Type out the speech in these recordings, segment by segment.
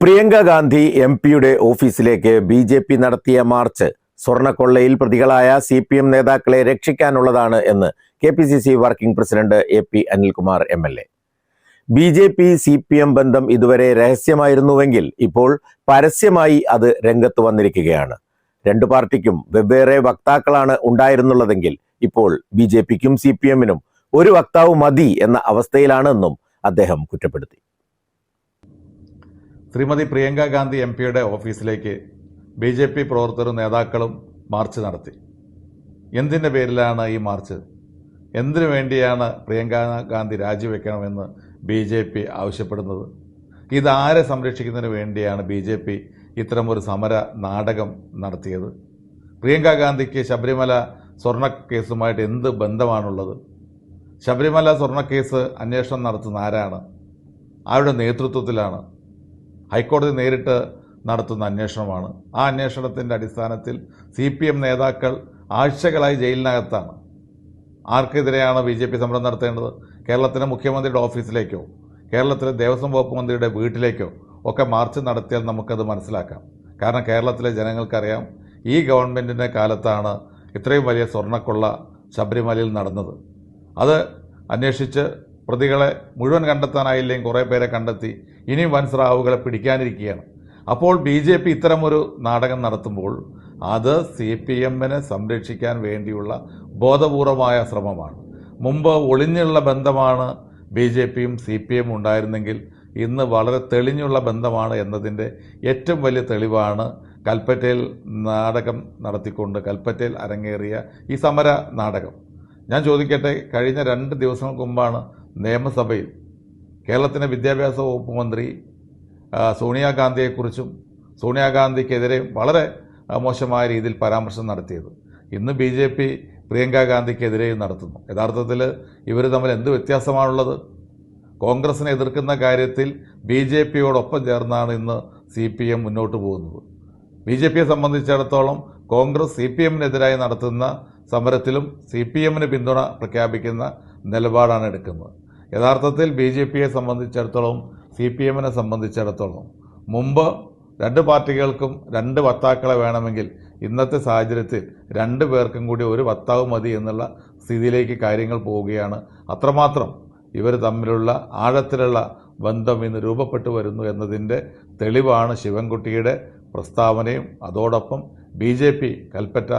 Priyanka Gandhi M പിയുടെ ഓഫീസിലേക്ക് B J P നടത്തിയ മാർച്ച് സ്വർണക്കൊള്ളയിൽ പ്രതികളായ സി പി എം നേതാക്കളെ രക്ഷിക്കാനുള്ളതാണ് എന്ന് K P C C working president A P Anilkumar M L A. B J P C P M ബന്ധം ഇതുവരെ രഹസ്യമായിരുന്നുവെങ്കിൽ ഇപ്പോൾ പരസ്യമായി അത് രംഗത്ത് വന്നിരിക്കുകയാണ്. രണ്ടു പാർട്ടിക്കും വെവ്വേറെ വക്താക്കളാണ് ഉണ്ടായിരുന്നുള്ളതെങ്കിൽ ഇപ്പോൾ ബി ജെ പിക്കും സി പി എമ്മിനും ഒരു വക്താവ് മതി എന്ന അവസ്ഥയിലാണെന്നും അദ്ദേഹം കുറ്റപ്പെടുത്തി. ശ്രീമതി പ്രിയങ്ക ഗാന്ധി എം പിയുടെ ഓഫീസിലേക്ക് ബി ജെ പി പ്രവർത്തകരും നേതാക്കളും മാർച്ച് നടത്തി. എന്തിന്റെ പേരിലാണ് ഈ മാർച്ച്? എന്തിനു വേണ്ടിയാണ് പ്രിയങ്ക ഗാന്ധി രാജിവെക്കണമെന്ന് ബി ജെ പി ആവശ്യപ്പെടുന്നത്? ഇതാരെ സംരക്ഷിക്കുന്നതിന് വേണ്ടിയാണ് ബി ജെ പി ഇത്തരമൊരു സമര നാടകം നടത്തിയത്? പ്രിയങ്ക ഗാന്ധിക്ക് ശബരിമല സ്വർണ കേസുമായിട്ട് എന്ത് ബന്ധമാണുള്ളത്? ശബരിമല സ്വർണക്കേസ് അന്വേഷണം നടത്തുന്ന ആരാണ്? ആരുടെ നേതൃത്വത്തിലാണ്? ഹൈക്കോടതി നേരിട്ട് നടത്തുന്ന അന്വേഷണമാണ്. ആ അന്വേഷണത്തിന്റെ അടിസ്ഥാനത്തിൽ സി പി എം നേതാക്കൾ ആഴ്ചകളായി ജയിലിനകത്താണ്. ആർക്കെതിരെയാണ് ബി ജെ പി സമരം നടത്തേണ്ടത്? കേരളത്തിലെ മുഖ്യമന്ത്രിയുടെ ഓഫീസിലേക്കോ കേരളത്തിലെ ദേവസ്വം വകുപ്പ് മന്ത്രിയുടെ വീട്ടിലേക്കോ ഒക്കെ മാർച്ച് നടത്തിയാൽ നമുക്കത് മനസ്സിലാക്കാം. കാരണം കേരളത്തിലെ ജനങ്ങൾക്കറിയാം ഈ ഗവൺമെന്റിന്റെ കാലത്താണ് ഇത്രയും വലിയ സ്വർണക്കൊള്ള ശബരിമലയിൽ നടന്നത്. അത് അന്വേഷിച്ച് പ്രതികളെ മുഴുവൻ കണ്ടെത്താനായില്ലെങ്കിൽ കുറേ പേരെ കണ്ടെത്തി ഇനിയും വൻ സ്രാവുകളെ പിടിക്കാനിരിക്കുകയാണ്. അപ്പോൾ ബി ജെ പി ഇത്തരമൊരു നാടകം നടത്തുമ്പോൾ അത് സി പി എമ്മിനെ സംരക്ഷിക്കാൻ വേണ്ടിയുള്ള ബോധപൂർവമായ ശ്രമമാണ്. മുമ്പ് ഒളിഞ്ഞുള്ള ബന്ധമാണ് ബി ജെ പിയും സി പി എമ്മും ഉണ്ടായിരുന്നെങ്കിൽ ഇന്ന് വളരെ തെളിഞ്ഞുള്ള ബന്ധമാണ് എന്നതിന്റെ ഏറ്റവും വലിയ തെളിവാണ് കൽപ്പറ്റയിൽ നാടകം നടത്തിക്കൊണ്ട് കൽപ്പറ്റയിൽ അരങ്ങേറിയ ഈ സമര നാടകം. ഞാൻ ചോദിക്കട്ടെ കഴിഞ്ഞ രണ്ട് ദിവസങ്ങൾക്ക് മുമ്പാണ് നിയമസഭയിൽ കേരളത്തിന്റെ വിദ്യാഭ്യാസ വകുപ്പ് മന്ത്രി സോണിയാഗാന്ധിയെക്കുറിച്ചും സോണിയാഗാന്ധിക്കെതിരെ വളരെ മോശമായ രീതിയിൽ പരാമർശം നടത്തിയത്. ഇന്ന് ബി ജെ പി പ്രിയങ്ക ഗാന്ധിക്കെതിരെയും നടത്തുന്നു. യഥാർത്ഥത്തിൽ ഇവർ തമ്മിൽ എന്ത് വ്യത്യാസമാണുള്ളത്? കോൺഗ്രസിനെ എതിർക്കുന്ന കാര്യത്തിൽ ബി ജെ പിയോടൊപ്പം ചേർന്നാണ് ഇന്ന് സി പി എം മുന്നോട്ട് പോകുന്നത്. ബി ജെ പിയെ സംബന്ധിച്ചിടത്തോളം കോൺഗ്രസ് സി പി എമ്മിനെതിരായി നടത്തുന്ന സമരത്തിലും സി പി എമ്മിന് പിന്തുണ പ്രഖ്യാപിക്കുന്ന നിലപാടാണ് എടുക്കുന്നത്. യഥാർത്ഥത്തിൽ ബി ജെ പിയെ സംബന്ധിച്ചിടത്തോളം സി പി എമ്മിനെ സംബന്ധിച്ചിടത്തോളം മുമ്പ് രണ്ട് പാർട്ടികൾക്കും രണ്ട് വക്താക്കളെ വേണമെങ്കിൽ ഇന്നത്തെ സാഹചര്യത്തിൽ രണ്ട് പേർക്കും കൂടി ഒരു വക്താവ് മതി എന്നുള്ള സ്ഥിതിയിലേക്ക് കാര്യങ്ങൾ പോവുകയാണ്. അത്രമാത്രം ഇവർ തമ്മിലുള്ള ആഴത്തിലുള്ള ബന്ധം ഇന്ന് രൂപപ്പെട്ടു വരുന്നു എന്നതിന്റെ തെളിവാണ് ശിവൻകുട്ടിയുടെ പ്രസ്താവനയും. അതോടൊപ്പം B J P Kalpetta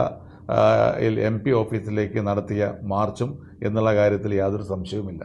M P ഓഫീസിലേക്ക് നടത്തിയ മാർച്ചും എന്നുള്ള കാര്യത്തിൽ യാതൊരു സംശയവുമില്ല.